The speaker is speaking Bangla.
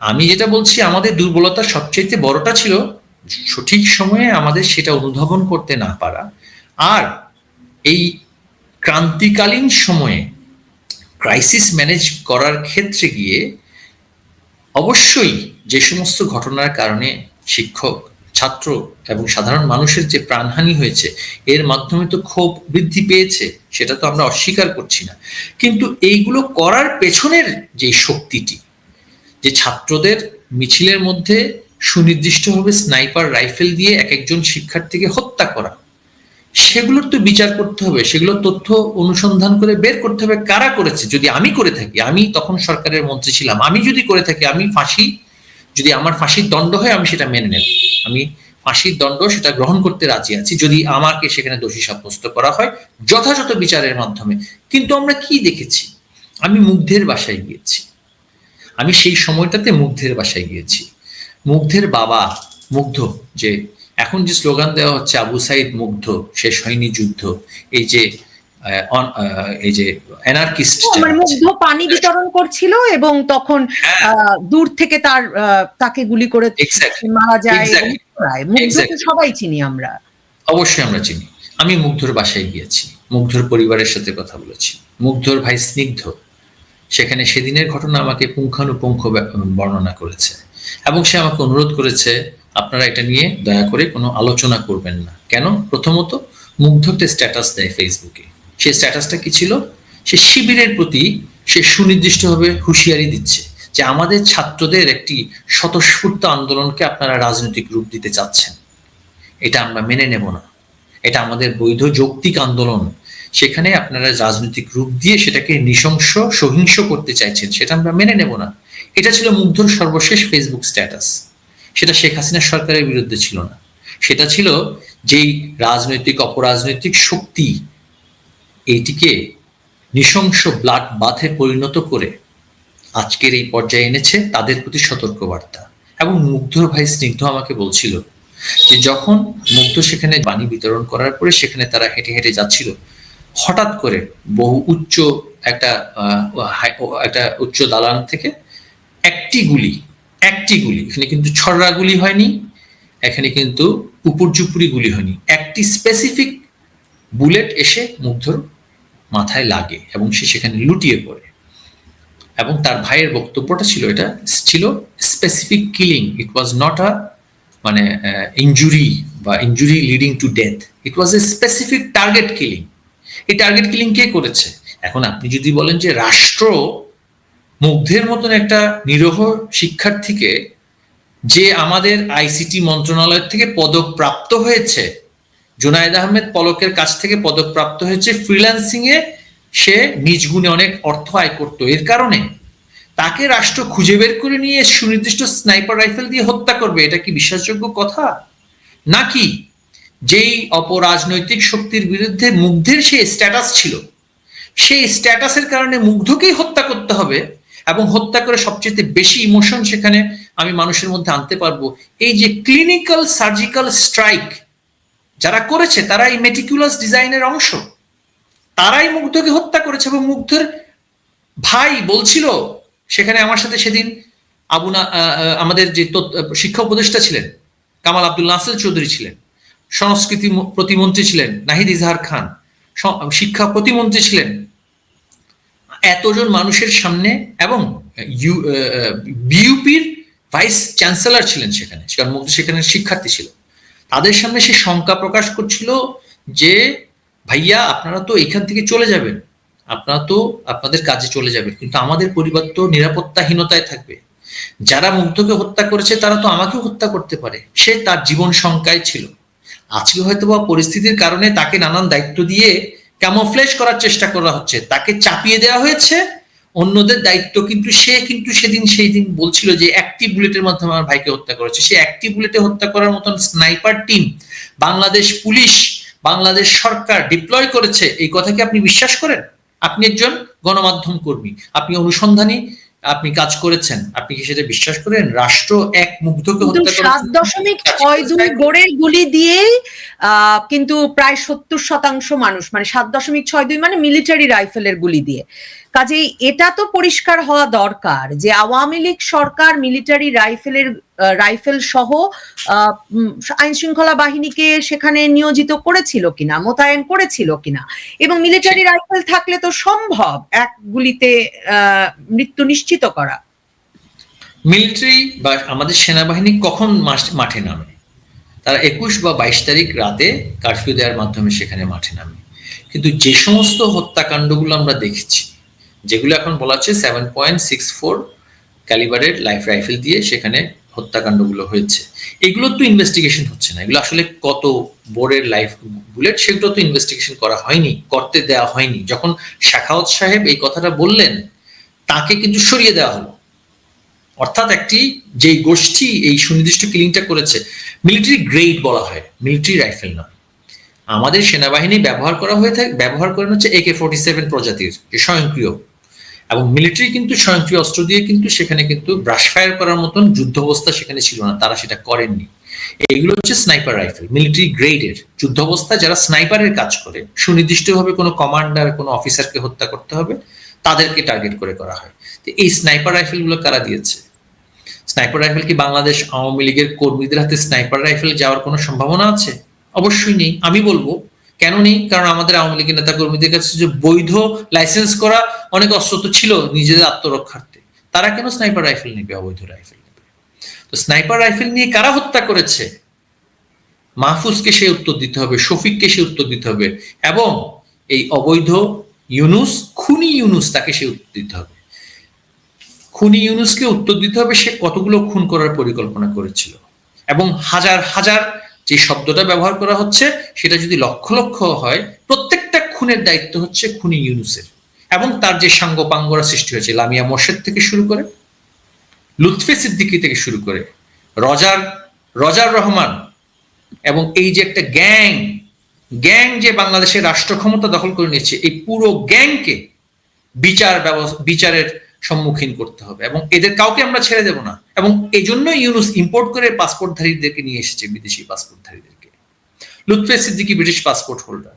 আমি যেটা বলছি, আমাদের দুর্বলতা সবচেয়ে বড়টা ছিল সঠিক সময়ে আমাদের সেটা অনুধাবন করতে না পারা। আর এই ক্রান্তিকালীন সময়ে ক্রাইসিস ম্যানেজ করার ক্ষেত্রে গিয়ে অবশ্যই যে সমস্ত ঘটনার কারণে শিক্ষক, ছাত্র এবং সাধারণ মানুষের যে প্রাণহানি হয়েছে, এর মাধ্যমে তো ক্ষোভ বৃদ্ধি পেয়েছে, সেটা তো আমরা অস্বীকার করছি না। কিন্তু এইগুলো করার পেছনের যে শক্তিটি যে ছাত্রদের মিছিলের মধ্যে সুনির্দিষ্টভাবে স্নাইপার রাইফেল দিয়ে এক একজন শিক্ষার্থীকে হত্যা করা। সেগুলোর তো বিচার করতে হবে, সেগুলোর তথ্য অনুসন্ধান করে বের করতে হবে। কারা করেছে? যদি আমি করে থাকি, আমি তখন সরকারের মন্ত্রী ছিলাম। আমি যদি করে থাকি, আমি ফাঁসি, যদি আমার ফাঁসির দণ্ড হয়, আমি সেটা মেনে নেব। আমি ফাঁসির দণ্ড, সেটা গ্রহণ করতে রাজি আছি, যদি আমাকে সেখানে দোষী সাব্যস্ত করা হয় যথাযথ বিচারের মাধ্যমে। কিন্তু আমরা কি দেখেছি? আমি মুগ্ধের বাসায় গিয়েছি। আমি সেই সময়টাতে মুগ্ধের বাসায় গিয়েছি। মুগ্ধের বাবা মুগ্ধ যে এখন যে স্লোগান দেওয়া হচ্ছে আবু সাইদ মুগ্ধ শেষ হয়নি যুদ্ধ এই যে এই যে অ্যানার্কিস্ট মানে মুগ্ধ পানি বিতরণ করছিল এবং তখন হ্যাঁ। দূর থেকে তার তাকে গুলি করে মারা যায় মুগ্ধকে সবাই চিনি আমরা। অবশ্যই আমরা চিনি। আমি মুগ্ধর বাসায় গিয়েছি। মুগ্ধর পরিবারের সাথে কথা বলেছি। মুগ্ধর ভাই স্নিগ্ধ। সেখানে সেদিনের ঘটনা আমাকে পুঙ্খানুপুঙ্খ বর্ণনা করেছে। এবং সে আমাকে অনুরোধ করেছে, আপনারা এটা নিয়ে দয়া করে কোনো আলোচনা করবেন না। কেন? প্রথমত মুগ্ধ একটা স্ট্যাটাস দেয় ফেসবুকে সেই স্ট্যাটাসটা কি ছিল? সে শিবিরের প্রতি সে সুনির্দিষ্টভাবে হুঁশিয়ারি দিচ্ছে যে আমাদের ছাত্রদের একটি স্বতঃস্ফূর্ত আন্দোলনকে আপনারা রাজনৈতিক রূপ দিতে চাচ্ছেন। এটা আমরা মেনে নেব না। এটা আমাদের বৈধ যৌক্তিক আন্দোলন। সেখানে আপনারা রাজনৈতিক রূপ দিয়ে সেটাকে নৃশংস, সহিংস করতে চাইছেন, সেটা আমরা মেনে নেব না। এটা ছিল মুগ্ধর সর্বশেষ ফেসবুক স্ট্যাটাস সেটা শেখ হাসিনা সরকারের বিরুদ্ধে ছিল না। সেটা ছিল যেই রাজনৈতিক, অপরাজনৈতিক শক্তি এইটিকে নৃশংস ব্লাড বাথে পরিণত করে আজকের এই পর্যায়ে এনেছে, তাদের প্রতি সতর্কবার্তা। এবং মুগ্ধর ভাই স্নিগ্ধ আমাকে বলছিল যে যখন মুগ্ধ সেখানে বাণী বিতরণ করার পরে সেখানে তারা হেঁটে হেঁটে যাচ্ছিল হঠাৎ করে বহু উচ্চ একটা একটা উচ্চ দালান থেকে একটি গুলি একটি গুলি, এখানে কিন্তু ছড়রা গুলি হয়নি, এখানে কিন্তু উপর্যুপুরি গুলি হয়নি, একটি স্পেসিফিক বুলেট এসে মুগ্ধর মাথায় লাগে এবং সে সেখানে লুটিয়ে পড়ে। এবং তার ভাইয়ের বক্তব্যটা ছিল, এটা ছিল specific killing it was not a মানে ইঞ্জুরি বা injury leading to death it was a specific target killing এই টার্গেট কিলিং কে করেছে? এখন আপনি যদি বলেন যে রাষ্ট্র মুগ্ধের মতন একটা নিরহ শিক্ষার্থীকে যে আমাদের আইসিটি মন্ত্রণালয় থেকে পদক প্রাপ্ত হয়েছে, জুনায়েদ আহমেদ পলকের কাছ থেকে পদক প্রাপ্ত হয়েছে ফ্রিল্যান্সিং এ সে নিজ গুণে অনেক অর্থ আয় করতো। এর কারণে তাকে রাষ্ট্র খুঁজে বের করে নিয়ে সুনির্দিষ্ট স্নাইপার রাইফেল দিয়ে হত্যা করবে, এটা কি বিশ্বাসযোগ্য কথা? নাকি যেই অপরাজনৈতিক শক্তির বিরুদ্ধে মুগ্ধের সেই স্ট্যাটাস ছিল, সেই স্ট্যাটাসের কারণে মুগ্ধকেই হত্যা করতে হবে এবং হত্যা করে সবচেয়ে বেশি ইমোশন সেখানে আমি মানুষের মধ্যে আনতে পারব। এই যে ক্লিনিক্যাল সার্জিক্যাল স্ট্রাইক যারা করেছে তারা এই মেটিকুলাস ডিজাইনের অংশ। তারাই মুগ্ধকে হত্যা করেছে এবং মুগ্ধের ভাই বলছিল, সেখানে আমার সাথে সেদিন আবুনা আমাদের যে শিক্ষা উপদেষ্টা ছিলেন, কামাল আব্দুল নাসের চৌধুরী ছিলেন। সংস্কৃতি প্রতিমন্ত্রী ছিলেন নাহিদ ইজহার খান। শিক্ষা প্রতিমন্ত্রী ছিলেন এতজন মানুষের সামনে এবং ইউ বিইউপির ভাইস চ্যান্সেলর ছিলেন সেখানে কারণ সেখানে শিক্ষার্থী ছিল। তাদের সামনে সে শঙ্কা প্রকাশ করছিল যে, ভাইয়া, আপনারা তো এখান থেকে চলে যাবেন। আপনারা তো আপনাদের কাজে চলে যাবেন, কিন্তু আমাদের পরিবার তো নিরাপত্তাহীনতায় থাকবে। যারা মুগ্ধকে হত্যা করেছে, তারা তো আমাকেও হত্যা করতে পারে। সে তার জীবন শঙ্কায় ছিল। আজকে হয়তো বা পরিস্থিতির কারণে তাকে নানান দায়িত্ব দিয়ে ক্যামোফ্লেশ করার চেষ্টা করা হচ্ছে। তাকে চাপিয়ে দেওয়া হয়েছে। অন্যদের দায়িত্ব কিন্তু সে কিন্তু সেদিন সেই দিন বলছিল যে একটি বুলেটের মাধ্যমে আমার ভাইকে হত্যা করেছে। সে একটি বুলেটে হত্যা করার মতন sniper team Bangladesh police, Bangladesh সরকার ডিপ্লয় করেছে। এই কথা কি আপনি বিশ্বাস করেন? আপনি একজন গণমাধ্যম কর্মী, আপনি অনুসন্ধানী আপনি কাজ করেছেন আপনি কি সেটা বিশ্বাস করেন? রাষ্ট্র এক মুগ্ধকে হত্যা সাত দশমিক ছয় দুই গোড়ের গুলি দিয়ে আহ, কিন্তু প্রায় সত্তর শতাংশ মানুষ মানে সাত দশমিক ছয় দুই মানে মিলিটারি রাইফেলের গুলি দিয়ে। কাজেই এটা তো পরিষ্কার হওয়া দরকার যে আওয়ামী লীগ সরকার মিলিটারি রাইফেলের রাইফেল সহ আইন শৃঙ্খলা বাহিনীকে সেখানে নিয়োজিত করেছিল কিনা, মোতায়েন করেছিল কিনা। এবং মিলিটারি রাইফেল থাকলে তো সম্ভব এক গুলিতে মৃত্যু নিশ্চিত করা। মিলিটারি বা আমাদের সেনাবাহিনী কখন মাঠে নামে? তারা একুশ বা বাইশ তারিখ রাতে কারফিউ দেওয়ার মাধ্যমে সেখানে মাঠে নামে। কিন্তু যে সমস্ত হত্যাকাণ্ডগুলো আমরা দেখেছি যেগুলো এখন বলা হচ্ছে সেভেন পয়েন্ট সিক্স ফোর ক্যালিবারের লাইফ রাইফেল দিয়ে সেখানে হত্যাকাণ্ডগুলো হয়েছে। এগুলো তো ইনভেস্টিগেশন হচ্ছে না। এগুলো আসলে কত বোরের লাইফ বুলেট সেগুলো তো ইনভেস্টিগেশন করা হয়নি, করতে দেওয়া হয়নি। যখন শাখাওয়াত সাহেব এই কথাটা বললেন, তাকে কিন্তু সরিয়ে দেওয়া হলো। অর্থাৎ একটি যেই গোষ্ঠী এই সুনির্দিষ্ট কিলিংটা করেছে মিলিটারি গ্রেড বলা হয় মিলিটারি রাইফেল নয়। আমাদের সেনাবাহিনী ব্যবহার করা হয়ে থাকে, ব্যবহার করেন হচ্ছে একে ফোর্টি সেভেন প্রজাতির স্বয়ংক্রিয় এবং মিলিটারি কিন্তু স্বয়ংক্রিয় অস্ত্র দিয়ে কিন্তু সেখানে কিন্তু ব্রাশ ফায়ার করার মতন যুদ্ধ অবস্থা সেখানে ছিল না, তারা সেটা করেননি। এইগুলো হচ্ছে স্নাইপার রাইফেল মিলিটারি গ্রেডের যুদ্ধ অবস্থায় যারা স্নাইপারের কাজ করে, সুনির্দিষ্টভাবে কোনো কমান্ডার কোনো অফিসারকে হত্যা করতে হবে, তাদেরকে টার্গেট করে করা হয়। তো এই স্নাইপার রাইফেলগুলো কারা দিয়েছে? স্নাইপার রাইফেল কি বাংলাদেশ আওয়ামী লীগের কর্মীদের হাতে স্নাইপার রাইফেল যাওয়ার কোনো সম্ভাবনা আছে? অবশ্যই নেই। আমি বলব কেন নেই? কারণ আমাদের আওয়ামী লীগের নেতা কর্মীদের কাছে যে বৈধ লাইসেন্স করা অনেক অস্ত্র তো ছিল নিজেদের আত্মরক্ষার্থে। তারা কেন স্নাইপার রাইফেল নেবে, অবৈধ রাইফেল তো স্নাইপার রাইফেল নিয়ে কারা হত্যা করেছে? মাহফুজকে সে উত্তর দিতে হবে, শফিককে সে উত্তর দিতে হবে, এবং এই অবৈধ ইউনুস, খুনি ইউনুস তাকে সে উত্তর দিতে হবে। খুনি ইউনুসকে উত্তর দিতে হবে সে কতগুলো খুন করার পরিকল্পনা করেছিল, এবং হাজার হাজার যে শব্দটা ব্যবহার করা হচ্ছে, সেটা যদি লক্ষ লক্ষ হয়, প্রত্যেকটা খুনের দায়িত্ব হচ্ছে খুনি ইউনুসের এবং তার যে সাঙ্গপাঙ্গরা সৃষ্টি হয়েছে, লামিয়া মোর্শেদ থেকে শুরু করে, লুৎফে সিদ্দিকি থেকে শুরু করে, রজার রজার রহমান এবং এই যে একটা গ্যাং গ্যাং যে বাংলাদেশের রাষ্ট্র ক্ষমতা দখল করে নিয়েছে, এই পুরো গ্যাংকে বিচার বিচারের সম্মুখীন করতে হবে এবং এদের কাউকে আমরা ছেড়ে দেব না। এবং এই জন্য ইউনুস ইম্পোর্ট করে পাসপোর্টধারীদেরকে নিয়ে এসেছে, বিদেশি পাসপোর্টধারীদেরকে। Lutfey Siddiqi British passport holder